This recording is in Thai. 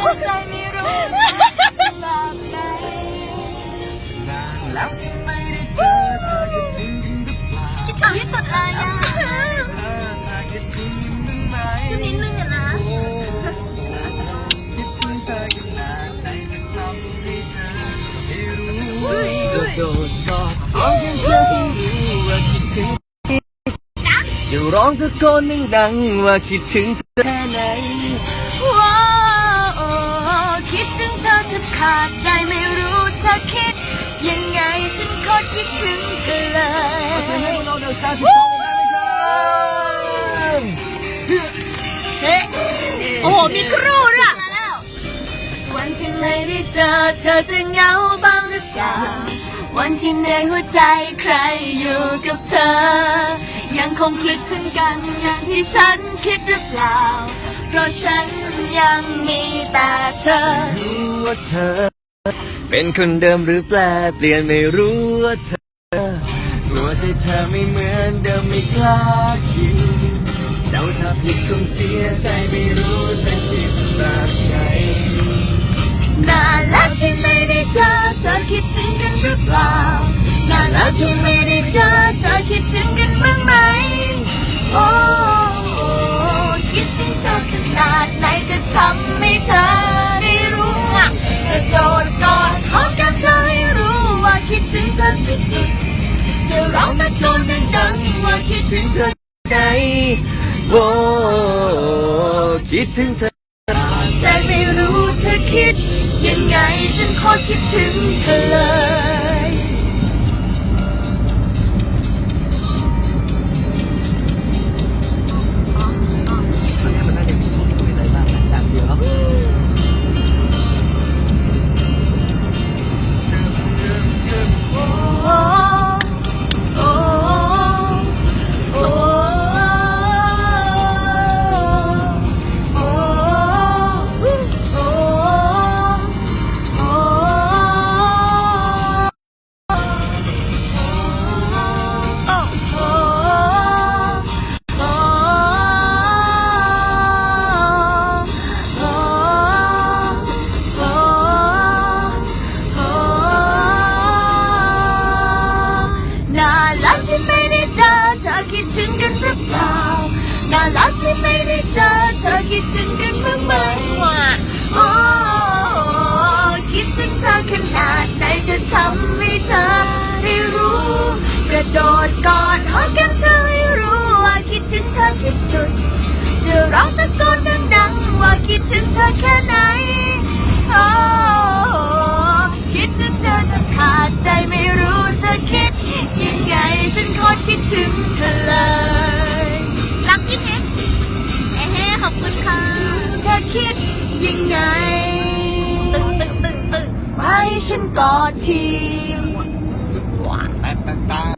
จไร้อคิดถึงหรือเปล่คิดถึงเะเธอเคิดถึกนึงนะจะร้องตะโกนหนึ่งดังว่าคิดถึงเธอแค่ไหน ขาดใจไม่รู้จะคิด ยังไงฉันก็คิดถึงเธอเลยเฮ้โอ้โหมีครูด้วยอะวันที่ไม่ได้เจอเธอจะเหงาบ้างหรือเปล่า วันที่ในหัวใจใครอยู่กับเธอ ยังคงคิดถึงกันอย่างที่ฉันคิดหรือเปล่า เพราะฉัน ยังมีแต่เธอรู้ว่าเธอ เป็นคนเดิมหรือแปลเปลี่ยนไม่รู้ว่าเธอกลัวใจเธอไม่เหมือนเดิมไม่กล้าคิดเดาถ้าผิดคงเสียใจไม่รู้จะคิดแบบไหนนานแล้วที่ไม่ได้เจอเธอคิดถึงกันหรือเปล่านานแล้วที่ไม่ได้เจอเธอคิดถึง เธอได้รู้อะกระโดดกอดหอมกันเธอให้รู้ว่าคิดถึงเธอที่สุด จะร้องตะโกนดังๆว่าคิดถึงเธอไหนโอ้คิดถึงเธอใจไม่รู้เธอคิด ยังไงฉันโคตรคิดถึงเธอเลย ถึงกันหรือเปล่านานแล้วที่ไม่ได้เจอเธอคิดถึงกันบ้างไหมโอ้คิดถึงเธอขนาดไหนจะทำให้เธอได้รู้ กระโดดกอดหอมแก้มเธอให้รู้ว่าคิดถึงเธอที่สุด จะร้องตะโกนดังๆว่าคิดถึงเธอแค่ไหนโคตรคิดถึงเธอเลย รักพี่เน็กเอ้ขอบคุณค่ะ เธอคิดยังไง ตึงตึงตึงตึงไปฉันกอดที